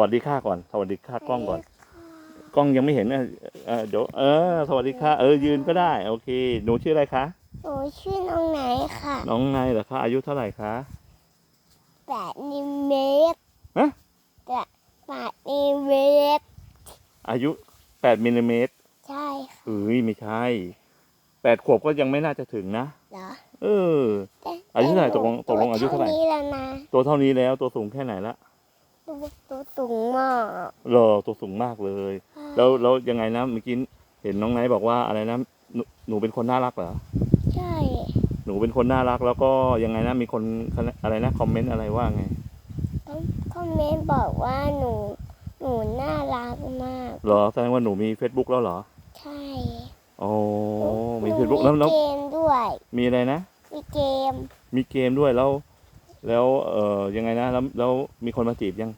วัสดีค่ะก่อน สวัสดีค่ะกล้องก่อน กล้องยังไม่เห็นนะเออเดี๋ยวเออ สวัสดีค่ะ เออยืนก็ได้ โอเค หนูชื่ออะไรคะ หนูชื่อน้องไหนค่ะ น้องไงเหรอคะอายุเท่าไหร่คะแปดนิเมตรฮะแปดแปดนิเมตรอายุแปดมิลลิเมตรใช่ค่ะเอ้ยไม่ใช่แปดขวบก็ยังไม่น่าจะถึงนะเหรอเออ แต่อายุเท่าไหร่แต่นูตกลงตกลงอายุเท่าไหร่ นี้แล้วนะ ตัวเท่านี้แล้วตัวสูงแค่ไหนละ ตัวตัวสูงมากเหรอตัวสูงมากเลย แล้วแล้วยังไงนะเมื่อกี้เห็นน้องไนท์บอกว่าอะไรนะหนูหนูเป็นคนน่ารักเหรอใช่หนูเป็นคนน่ารักแล้วก็ยังไงนะมีคนอะไรนะคอมเมนต์อะไรว่าไงต้องคอมเมนต์บอกว่าหนูหนูน่ารักมากเหรอแสดงว่าหนูมี Facebook แล้วเหรอ ใช่โอ้หนูมีหนู Facebook แล้วแล้วมีเกมด้วย มีอะไรนะ มีเกม มีเกมด้วยแล้ว แล้วเอ่อยังไงนะแล้วแล้วมีคนมาจีบยัง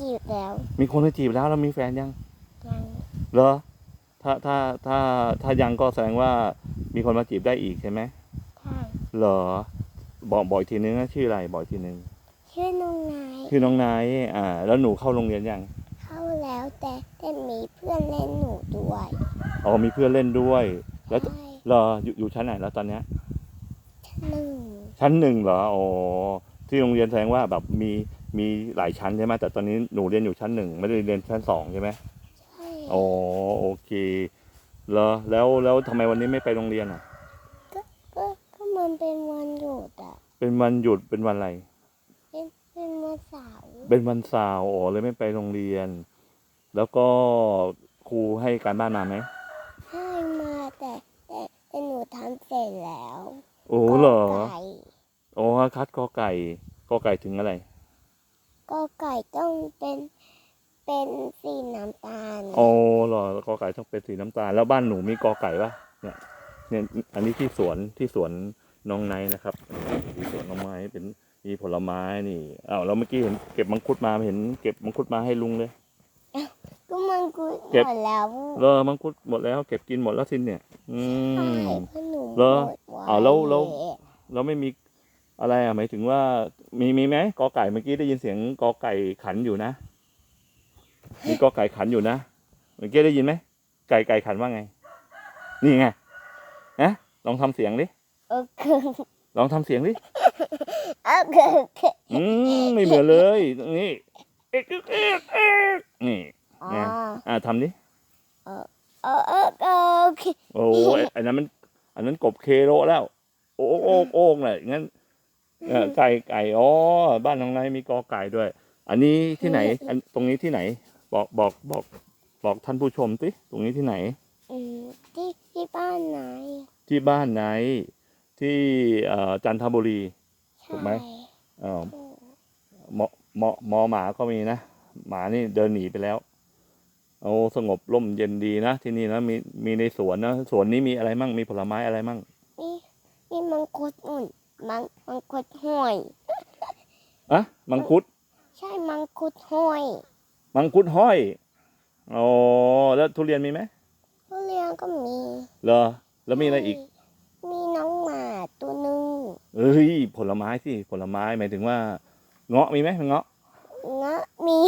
จีบแล้วมีคนมาจีบแล้วแล้วมีแฟนยังยังเหรอถ้าถ้าถ้าถ้ายังก็แสดงว่ามีคนมาจีบได้อีกใช่ไหมใช่เหรอบอกบอกอีกทีนึงนะชื่ออะไรบอกอีกทีนึงชื่อน้องนายชื่อน้องไนท์อ่า แล้วหนูเข้าโรงเรียนยังเข้าแล้วแต่แต่มีเพื่อนเล่นหนูด้วยอ๋อมีเพื่อนเล่นด้วย แล้วใช่เหรออยู่อยู่ชั้นไหนแล้วตอนเนี้ย หนึ่งชั้นหนึ่งเหรออ๋อที่โรงเรียนแสดงว่าแบบมีมีหลายชั้นใช่ไหมแต่ตอนนี้หนูเรียนอยู่ชั้นหนึ่งไม่ได้เรียนชั้นสองใช่ไหมใช่อ๋อโอเคเหรอแล้วแล้วทำไมวันนี้ไม่ไปโรงเรียนอะ ก็ก็มันเป็นวันหยุดอะเป็นวันหยุดเป็นวันอะไร เป็นเป็นวันเสาร์เป็นวันเสาร์อ๋อเลยไม่ไปโรงเรียน แล้วก็ครูให้การบ้านมาไหมให้มาแต่แต่แต่หนูทำเสร็จแล้ว โอ้เหรอ ก็ไก่ อ๋อคัดกอไก่กอไก่ถึงอะไรก็ไก่ต้องเป็นเป็นสีน้ำตาลอ๋อเหรอกอไก่ต้องเป็นสีน้ำตาล แล้วบ้านหนูมีกอไก่ปะเนี่ยเนี่ยอันนี้ที่สวนที่สวนน้องไนท์นะครับที่สวนน้องไม้เป็นมีผลไม้นี่อ้าวแล้วเมื่อกี้เห็นเก็บมังคุดมาเห็นเก็บมังคุดมาให้ลุงเลยก็มันกูเก็บหมดแล้วเลอมังคุดหมดแล้ว เก็บกินหมดแล้วสินเนี่ย อืใช่มเพราะหนูเหรอหมดไอ้าวแล้วแล้วเราไม่มี อะไรอะหมายถึงว่ามีมีไหมกอไก่เมื่อกี้ได้ยินเสียงกอไก่ขันอยู่นะ มีกอไก่ขันอยู่นะเมื่อกี้ได้ยินไหมไก่ไก่ขันว่าไง นี่ไงนะลองทำเสียงดิโอเคลองทำเสียงดิโอเคโอเคอืมไม่เหมือนเลยตรงนี้เอ๊ะเอ๊ะเอ๊ะเอ๊ะนี่อ๋อไงอ่าทำดิเออเออเออโอเคโอ้ยอันนั้นมันอันนั้นกบเคโรแล้ว โอ้โอ้โอ้งเลยงั้น เออไก่ไก่อ๋อบ้านน้องนายมีกอไก่ด้วย อันนี้ที่ไหนอันตรงนี้ที่ไหน บอกบอกบอกบอกท่านผู้ชมสิตรงนี้ที่ไหนอืมที่ที่บ้านไหน ที่บ้านไหน ที่เอ่อจันทบุรีถูกไหมใช่เอ่อหมอหมอหมอหมาก็มีนะหมานี่เดินหนีไปแล้วโอ้สงบร่มเย็นดีนะที่นี่นะมีมีในสวนนะสวนนี้มีอะไรมั่งมีผลไม้อะไรมั่งนี่นี่มังคุดอุ่น มังมังคุดห้อยอะมังคุด ใช่มังคุดห้อย มังคุดห้อยอ๋อแล้วทุเรียนมีไหมทุเรียนก็มีเหรอแล้วมีอะไรอีก มีน้องหมาตัวหนึ่งเอ้ยผลไม้สิผลไม้หมายถึงว่า เงาะมีไหมเงาะเงาะมี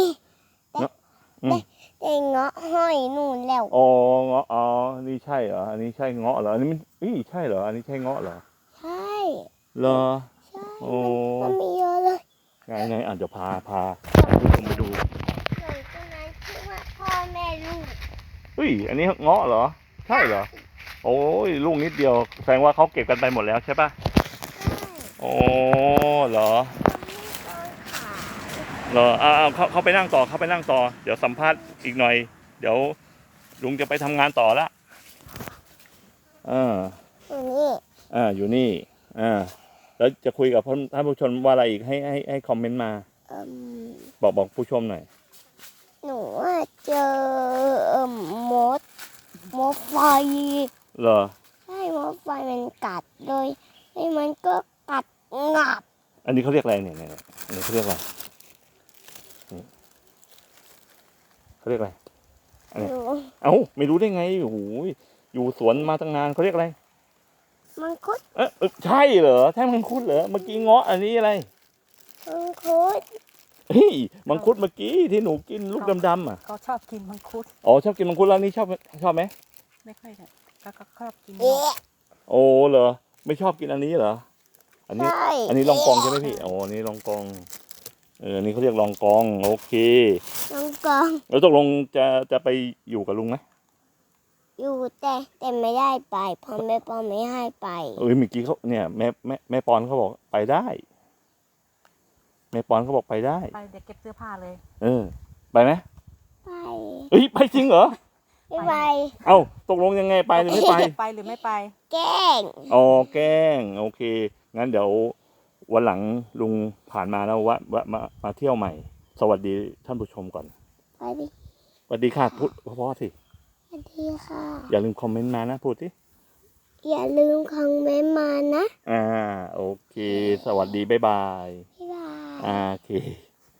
อืมแต่เงาะห้อยนู่นแล้วอ๋อเงาะอ๋อนี่ใช่เหรออันนี้ใช่เงาะเหรออันนี้มันเอ้ยใช่เหรออันนี้ใช่เงาะเหรอใช่ เหรอใช่โอ้ มันมีเยอะเลยไงไงอะเดี๋ยวพาพาผู้ชมไปดูส่วนตัวนั้นชื่อว่าพ่อแม่ลูกเฮ้ยอันนี้เงาะเหรอ ใช่เหรอ โอ้ยลูกนิดเดียว แสดงว่าเขาเก็บกันไปหมดแล้วใช่ปะใช่โอ้เหรอมันไม่ต้องขายเหรออ่าเอาเขาเขาไปนั่งต่อเขาไปนั่งต่อ เดี๋ยวสัมภาษณ์อีกหน่อย เดี๋ยวลุงจะไปทำงานต่อละอ่าอันนี้อ่าอยู่นี่ อ่าแล้วจะคุยกับท่านผู้ชมว่าอะไรอีกให้ให้ให้คอมเมนต์มาเอิ่มบอกบอกผู้ชมหน่อย หนูว่าเจอเอิ่มมดมดไฟเหรอ ใช่มดไฟมันกัดเลยแล้วมันก็กัดงับอันนี้เขาเรียกอะไรเนี่ยเนี่ยเนี่ยอันนี้เขาเรียกอะไรนี่เขาเรียกอะไรอะไรหนู เอ้าไม่รู้ได้ไงโอ้โหอยู่สวนมาตั้งนานเขาเรียกอะไร มันคุดเออเออใช่เหรอใช่มังคุดเหรอเมื่อกี้เงาะอันนี้อะไรมันคุดเฮ้ยมังคุดเมื่อกี้ที่หนูกินลูกดำๆอะเขาชอบกินมังคุดอ๋อชอบกินมังคุดแล้วนี่ชอบชอบไหมไม่ค่อยเลยแล้วก็ชอบกินเอ๊ะโอ้เหรอไม่ชอบกินอันนี้เหรออันนี้ใช่อันนี้ลองกองใช่ไหมพี่โอ้อันนี้ลองกองเอออันนี้เขาเรียกลองกองโอเคน้องกองแล้วตกลงจะจะไปอยู่กับลุงไหม อยู่แต่แต่ไม่ได้ไปเพราะแม่ปอไม่ให้ไปเอ้ยเมื่อกี้เขาเนี่ยแม่แม่แม่ปอนเขาบอกไปได้ แม่ปอนเขาบอกไปได้ ไปเดี๋ยวเก็บเสื้อผ้าเลย เออ ไปไหมไปเฮ้ยไปจริงเหรอ ไม่ไป เอ้าตกลงยังไงไปหรือไม่ไป ไปหรือไม่ไป แกล้งอ๋อแกล้งโอเค งั้นเดี๋ยววันหลังลุงผ่านมาแล้ววะวะมามาเที่ยวใหม่ สวัสดีท่านผู้ชมก่อน ไปดิ สวัสดีค่ะพูดเพราะๆสิสวั สดีค่ะ อย่าลืมคอมเมนต์มานะพูดสิอย่าลืมคอมเมนต์มานะ อ่า โอเค สวัสดี บ๊ายบาย บ๊ายบาย อ่าโอเค